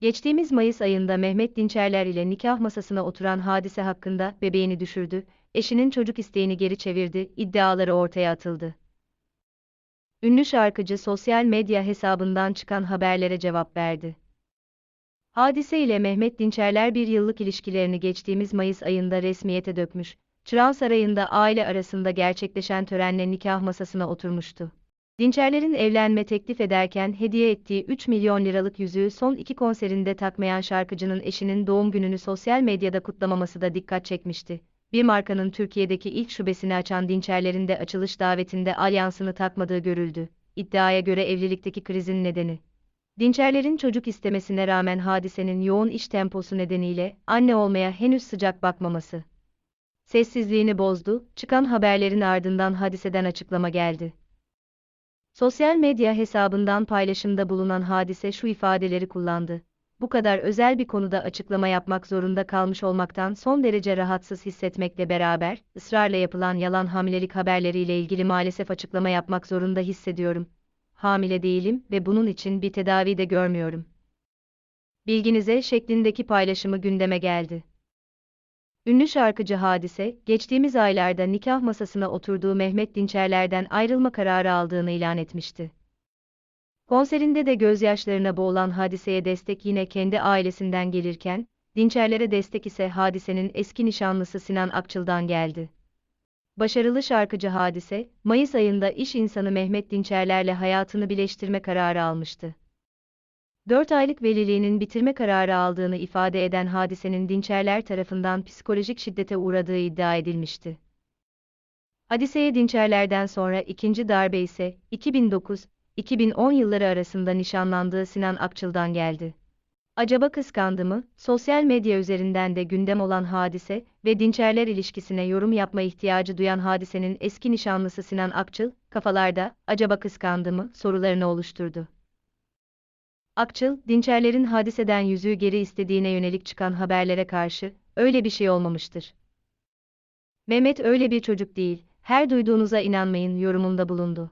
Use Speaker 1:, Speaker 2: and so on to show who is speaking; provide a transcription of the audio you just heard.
Speaker 1: Geçtiğimiz Mayıs ayında Mehmet Dinçerler ile nikah masasına oturan hadise hakkında bebeğini düşürdü, eşinin çocuk isteğini geri çevirdi, iddiaları ortaya atıldı. Ünlü şarkıcı sosyal medya hesabından çıkan haberlere cevap verdi. Hadise ile Mehmet Dinçerler bir yıllık ilişkilerini geçtiğimiz Mayıs ayında resmiyete dökmüş, Çırağan Sarayı'nda aile arasında gerçekleşen törenle nikah masasına oturmuştu. Dinçerler'in evlenme teklif ederken hediye ettiği 3 milyon liralık yüzüğü son iki konserinde takmayan şarkıcının eşinin doğum gününü sosyal medyada kutlamaması da dikkat çekmişti. Bir markanın Türkiye'deki ilk şubesini açan Dinçerler'in de açılış davetinde alyansını takmadığı görüldü. İddiaya göre evlilikteki krizin nedeni. Dinçerler'in çocuk istemesine rağmen hadisenin yoğun iş temposu nedeniyle anne olmaya henüz sıcak bakmaması. Sessizliğini bozdu, çıkan haberlerin ardından hadiseden açıklama geldi. Sosyal medya hesabından paylaşımda bulunan hadise şu ifadeleri kullandı. Bu kadar özel bir konuda açıklama yapmak zorunda kalmış olmaktan son derece rahatsız hissetmekle beraber, ısrarla yapılan yalan hamilelik haberleriyle ilgili maalesef açıklama yapmak zorunda hissediyorum. Hamile değilim ve bunun için bir tedavi de görmüyorum. Bilginize şeklindeki paylaşımı gündeme geldi. Ünlü şarkıcı Hadise, geçtiğimiz aylarda nikah masasına oturduğu Mehmet Dinçerler'den ayrılma kararı aldığını ilan etmişti. Konserinde de gözyaşlarına boğulan Hadise'ye destek yine kendi ailesinden gelirken, Dinçerler'e destek ise Hadise'nin eski nişanlısı Sinan Akçıl'dan geldi. Başarılı şarkıcı Hadise, Mayıs ayında iş insanı Mehmet Dinçerler'le hayatını birleştirme kararı almıştı. 4 aylık veliliğinin bitirme kararı aldığını ifade eden hadisenin Dinçerler tarafından psikolojik şiddete uğradığı iddia edilmişti. Hadiseye Dinçerler'den sonra ikinci darbe ise 2009-2010 yılları arasında nişanlandığı Sinan Akçıl'dan geldi. Acaba kıskandı mı? Sosyal medya üzerinden de gündem olan hadise ve Dinçerler ilişkisine yorum yapma ihtiyacı duyan hadisenin eski nişanlısı Sinan Akçıl, kafalarda acaba kıskandı mı sorularını oluşturdu. Akçıl, Dinçerler'in hadiseden yüzüğü geri istediğine yönelik çıkan haberlere karşı, öyle bir şey olmamıştır. Mehmet öyle bir çocuk değil, her duyduğunuza inanmayın yorumunda bulundu.